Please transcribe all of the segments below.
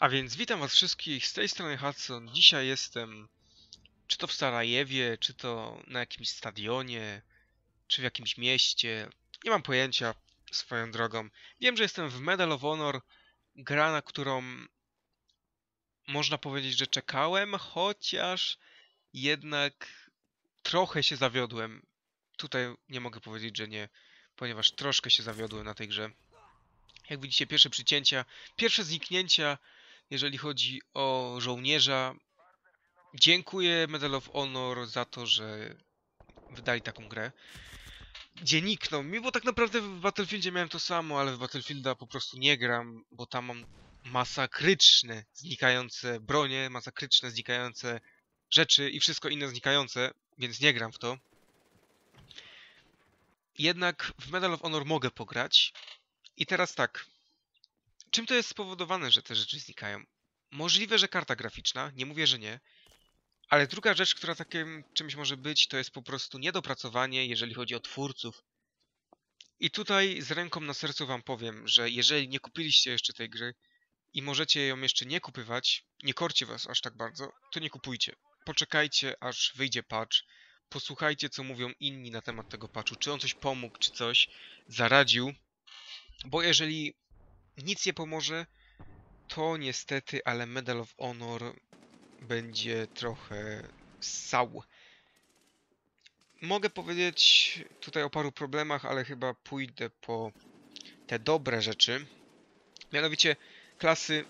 A więc witam was wszystkich, z tej strony Hudson. Dzisiaj jestem czy to w Sarajewie, czy to na jakimś stadionie, czy w jakimś mieście. Nie mam pojęcia swoją drogą. Wiem, że jestem w Medal of Honor, gra na którą można powiedzieć, że czekałem, chociaż jednak trochę się zawiodłem. Tutaj nie mogę powiedzieć, że nie, ponieważ troszkę się zawiodłem na tej grze. Jak widzicie, pierwsze przycięcia, pierwsze zniknięcia jeżeli chodzi o żołnierza. Dziękuję Medal of Honor za to, że wydali taką grę. Gdzie nikną mi, bo tak naprawdę w Battlefieldzie miałem to samo, ale w Battlefielda po prostu nie gram, bo tam mam masakryczne znikające bronie, masakryczne znikające rzeczy i wszystko inne znikające, więc nie gram w to. Jednak w Medal of Honor mogę pograć. I teraz tak, Czym to jest spowodowane, że te rzeczy znikają? Możliwe, że karta graficzna, nie mówię, że nie, ale druga rzecz, która takim czymś może być, to jest po prostu niedopracowanie, jeżeli chodzi o twórców. I tutaj z ręką na sercu wam powiem, że jeżeli nie kupiliście jeszcze tej gry i możecie ją jeszcze nie kupywać, nie korcie was aż tak bardzo, to nie kupujcie. Poczekajcie, aż wyjdzie patch, posłuchajcie, co mówią inni na temat tego patchu, czy on coś pomógł, czy coś zaradził, bo jeżeli nic nie pomoże, to niestety, ale Medal of Honor będzie trochę sał. Mogę powiedzieć tutaj o paru problemach, ale chyba pójdę po te dobre rzeczy. Mianowicie klasy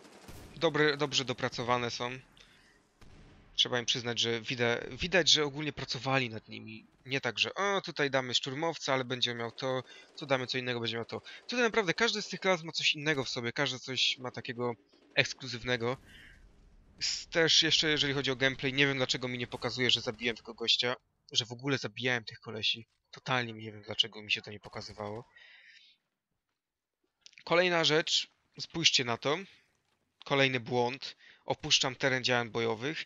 dobre, dobrze dopracowane są trzeba im przyznać, że widać, widać, że ogólnie pracowali nad nimi. Nie tak, że o, tutaj damy szturmowca, ale będzie miał to, tu damy co innego, będzie miał to. Tutaj naprawdę każdy z tych klas ma coś innego w sobie, każdy coś ma takiego ekskluzywnego. Też jeszcze jeżeli chodzi o gameplay, nie wiem dlaczego mi nie pokazuje, że zabiłem tego gościa, że w ogóle zabijałem tych kolesi. Totalnie nie wiem dlaczego mi się to nie pokazywało. Kolejna rzecz, spójrzcie na to. Kolejny błąd. Opuszczam teren działań bojowych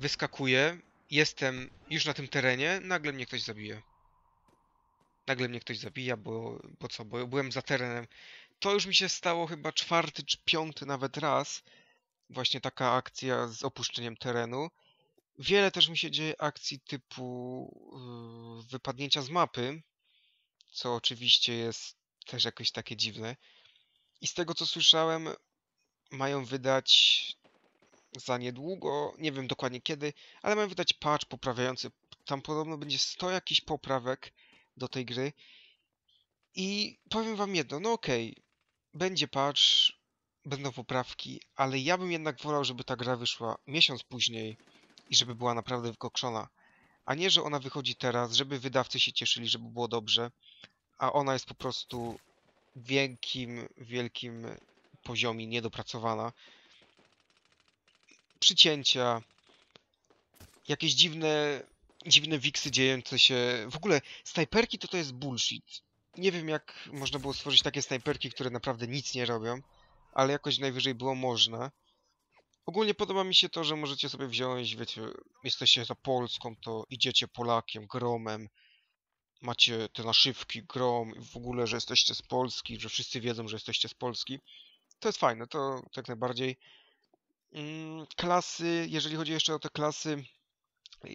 wyskakuję, jestem już na tym terenie, nagle mnie ktoś zabije. Nagle mnie ktoś zabija, bo, bo co, bo byłem za terenem. To już mi się stało chyba czwarty czy piąty nawet raz. Właśnie taka akcja z opuszczeniem terenu. Wiele też mi się dzieje akcji typu yy, wypadnięcia z mapy, co oczywiście jest też jakieś takie dziwne. I z tego co słyszałem, mają wydać za niedługo, nie wiem dokładnie kiedy, ale mają wydać patch poprawiający. Tam podobno będzie 100 jakichś poprawek do tej gry. I powiem wam jedno, no okej, okay, będzie patch, będą poprawki, ale ja bym jednak wolał, żeby ta gra wyszła miesiąc później i żeby była naprawdę wykokszona. A nie, że ona wychodzi teraz, żeby wydawcy się cieszyli, żeby było dobrze, a ona jest po prostu wielkim, wielkim poziomie niedopracowana przycięcia, jakieś dziwne, dziwne wiksy dziejące się. W ogóle snajperki to to jest bullshit. Nie wiem jak można było stworzyć takie snajperki, które naprawdę nic nie robią, ale jakoś najwyżej było można. Ogólnie podoba mi się to, że możecie sobie wziąć, wiecie, jesteście za Polską, to idziecie Polakiem, gromem, macie te naszywki, grom, w ogóle, że jesteście z Polski, że wszyscy wiedzą, że jesteście z Polski. To jest fajne, to tak najbardziej. Mm, klasy, jeżeli chodzi jeszcze o te klasy,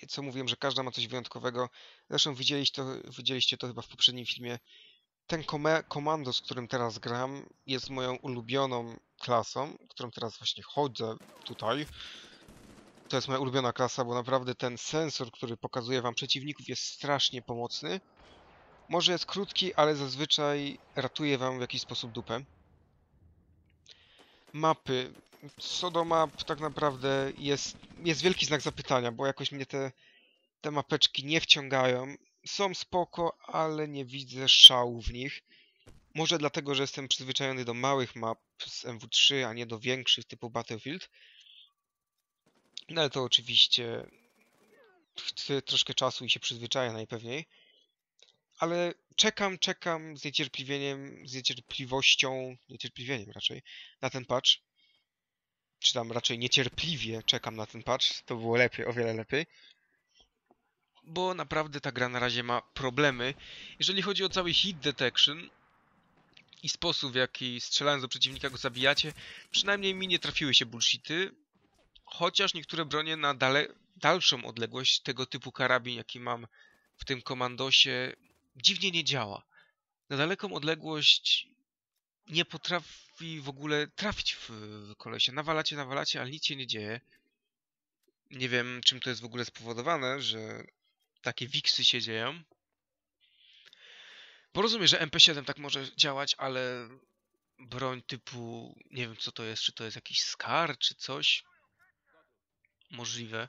co mówiłem, że każda ma coś wyjątkowego. Zresztą widzieliście to, widzieliście to chyba w poprzednim filmie. Ten komando, z którym teraz gram, jest moją ulubioną klasą, którą teraz właśnie chodzę tutaj. To jest moja ulubiona klasa, bo naprawdę ten sensor, który pokazuje wam przeciwników jest strasznie pomocny. Może jest krótki, ale zazwyczaj ratuje wam w jakiś sposób dupę. Mapy co do map tak naprawdę jest, jest wielki znak zapytania, bo jakoś mnie te, te mapeczki nie wciągają. Są spoko, ale nie widzę szału w nich. Może dlatego, że jestem przyzwyczajony do małych map z MW3, a nie do większych typu Battlefield. No ale to oczywiście troszkę czasu i się przyzwyczaja najpewniej. Ale czekam, czekam z niecierpliwieniem, z niecierpliwością, niecierpliwieniem raczej, na ten patch czy tam raczej niecierpliwie czekam na ten patch, to było lepiej, o wiele lepiej. Bo naprawdę ta gra na razie ma problemy. Jeżeli chodzi o cały hit detection, i sposób, w jaki strzelając do przeciwnika go zabijacie, przynajmniej mi nie trafiły się bullshity, chociaż niektóre bronie na dale, dalszą odległość, tego typu karabin, jaki mam w tym komandosie, dziwnie nie działa. Na daleką odległość nie potrafi w ogóle trafić w, kolesie. Nawalacie, nawalacie, ale nic się nie dzieje. Nie wiem, czym to jest w ogóle spowodowane, że takie wiksy się dzieją. Porozumiem, że MP7 tak może działać, ale broń typu, nie wiem co to jest, czy to jest jakiś Scar, czy coś. Możliwe.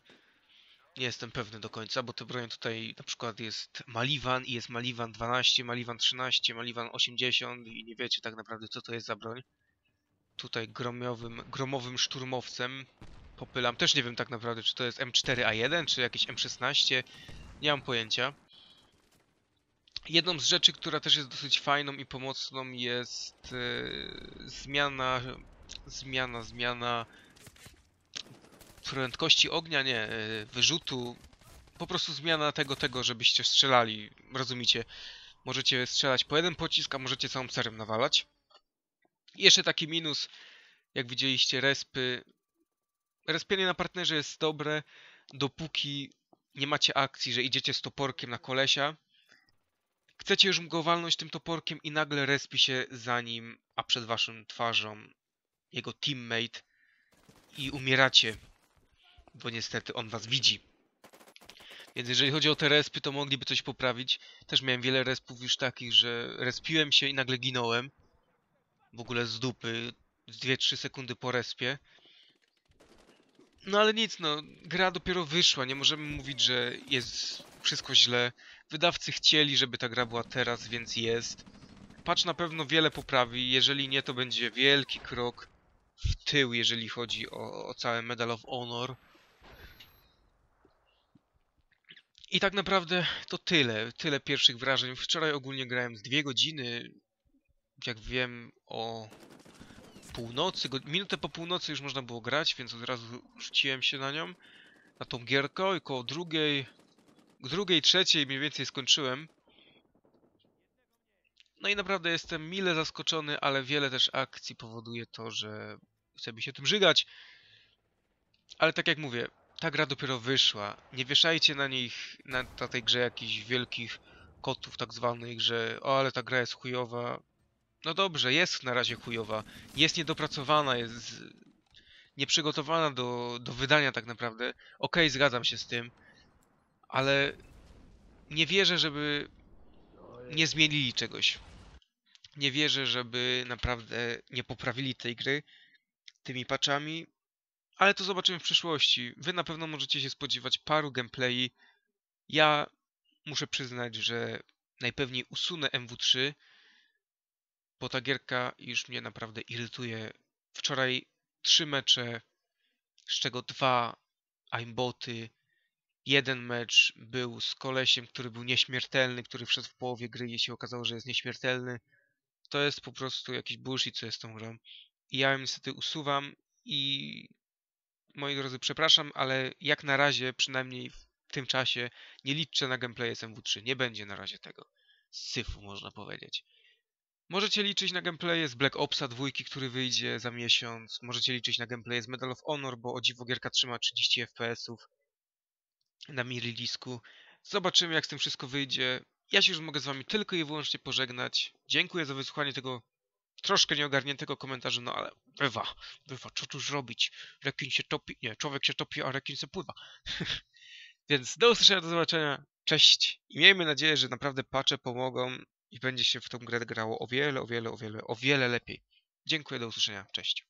Nie jestem pewny do końca, bo te broń tutaj na przykład jest Maliwan i jest Maliwan 12, Maliwan 13, Maliwan 80 i nie wiecie tak naprawdę co to jest za broń. Tutaj gromiowym, gromowym szturmowcem popylam. Też nie wiem tak naprawdę czy to jest M4A1 czy jakieś M16. Nie mam pojęcia. Jedną z rzeczy, która też jest dosyć fajną i pomocną jest e, zmiana, zmiana, zmiana prędkości ognia, nie, e, wyrzutu, po prostu zmiana tego, tego, żebyście strzelali, rozumiecie? Możecie strzelać po jeden pocisk, a możecie całą serię nawalać. I jeszcze taki minus, jak widzieliście, respy. Respienie na partnerze jest dobre, dopóki nie macie akcji, że idziecie z toporkiem na kolesia. Chcecie już go walnąć tym toporkiem i nagle respi się za nim, a przed waszą twarzą jego teammate i umieracie bo niestety on was widzi. Więc jeżeli chodzi o te respy, to mogliby coś poprawić. Też miałem wiele respów już takich, że respiłem się i nagle ginąłem. W ogóle z dupy, z 2-3 sekundy po respie. No ale nic, no, gra dopiero wyszła, nie możemy mówić, że jest wszystko źle. Wydawcy chcieli, żeby ta gra była teraz, więc jest. Patch na pewno wiele poprawi, jeżeli nie, to będzie wielki krok w tył, jeżeli chodzi o, o całe Medal of Honor. I tak naprawdę to tyle, tyle pierwszych wrażeń. Wczoraj ogólnie grałem z dwie godziny, jak wiem o północy, minutę po północy już można było grać, więc od razu rzuciłem się na nią, na tą gierkę i koło drugiej, drugiej, trzeciej mniej więcej skończyłem. No i naprawdę jestem mile zaskoczony, ale wiele też akcji powoduje to, że chcę mi się tym żygać. Ale tak jak mówię, ta gra dopiero wyszła. Nie wieszajcie na nich, na, na tej grze jakichś wielkich kotów tak zwanych, że o, ale ta gra jest chujowa. No dobrze, jest na razie chujowa. Jest niedopracowana, jest nieprzygotowana do, do wydania tak naprawdę. Okej, okay, zgadzam się z tym, ale nie wierzę, żeby nie zmienili czegoś. Nie wierzę, żeby naprawdę nie poprawili tej gry tymi patchami, ale to zobaczymy w przyszłości. Wy na pewno możecie się spodziewać paru gameplayi. Ja muszę przyznać, że najpewniej usunę MW3, bo ta gierka już mnie naprawdę irytuje. Wczoraj trzy mecze, z czego dwa aimboty. Jeden mecz był z kolesiem, który był nieśmiertelny, który wszedł w połowie gry i się okazało, że jest nieśmiertelny. To jest po prostu jakiś bullshit, co jest tą grą. I ja ją niestety usuwam i moi drodzy, przepraszam, ale jak na razie, przynajmniej w tym czasie, nie liczę na gameplay SMW3. Nie będzie na razie tego. Syfu, można powiedzieć. Możecie liczyć na gameplay z Black Opsa 2, który wyjdzie za miesiąc. Możecie liczyć na gameplay z Medal of Honor, bo o dziwo gierka trzyma 30 FPS-ów na Mirilisku. Zobaczymy, jak z tym wszystko wyjdzie. Ja się już mogę z wami tylko i wyłącznie pożegnać. Dziękuję za wysłuchanie tego troszkę nieogarniętego komentarza, no ale bywa, bywa, co tuż robić? Rekin się topi, nie, człowiek się topi, a rekin się pływa. Więc do usłyszenia, do zobaczenia, cześć i miejmy nadzieję, że naprawdę patche pomogą i będzie się w tą grę grało o wiele, o wiele, o wiele, o wiele lepiej. Dziękuję, do usłyszenia, cześć.